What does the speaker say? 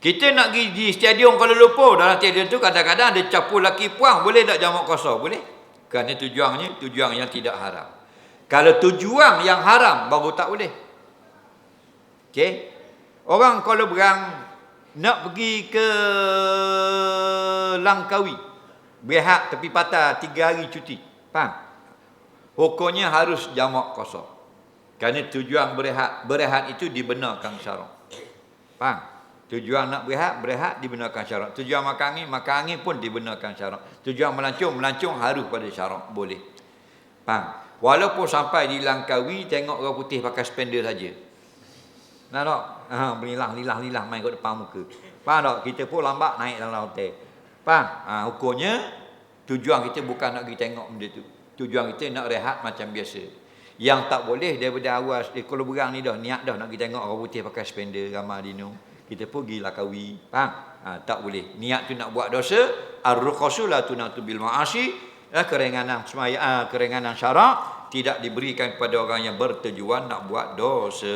Kita nak pergi di stadium Kuala Lumpur. Dalam stadium tu kadang-kadang ada capur laki puang. Boleh tak jamak kosong? Boleh. Kerana tujuannya tujuan yang tidak haram. Kalau tujuan yang haram baru tak boleh. Okey. Orang kalau berang nak pergi ke Langkawi. Berehat tepi patah tiga hari cuti. Faham? Hukumnya harus jamak kosong. Kerana tujuan berehat, berehat itu dibenarkan syarak. Faham? Tujuan nak berehat, berehat dibenarkan syarat. Tujuan makan angin, makan angin pun dibenarkan syarat. Tujuan melancong, melancong harus pada syarat. Boleh. Faham? Walaupun sampai di Langkawi, tengok orang putih pakai spender saja. Nah tak? Ha, berilah, lilah, lilah main kat depan muka. Faham tak? Kita pun lambat naik dalam hotel. Faham? Ha, hukumnya, tujuan kita bukan nak pergi tengok benda tu. Tujuan kita nak rehat macam biasa. Yang tak boleh daripada awal, eh, kalau berang ni dah, niat dah nak pergi tengok orang putih pakai spender, ramah dinung kita pergi lakawi faham? Ha, tak boleh. Niat tu nak buat dosa ar-ruqasu la tunatu bil ma'asi. Ya, keringanan semaya uh, keringanan syarak tidak diberikan kepada orang yang bertujuan nak buat dosa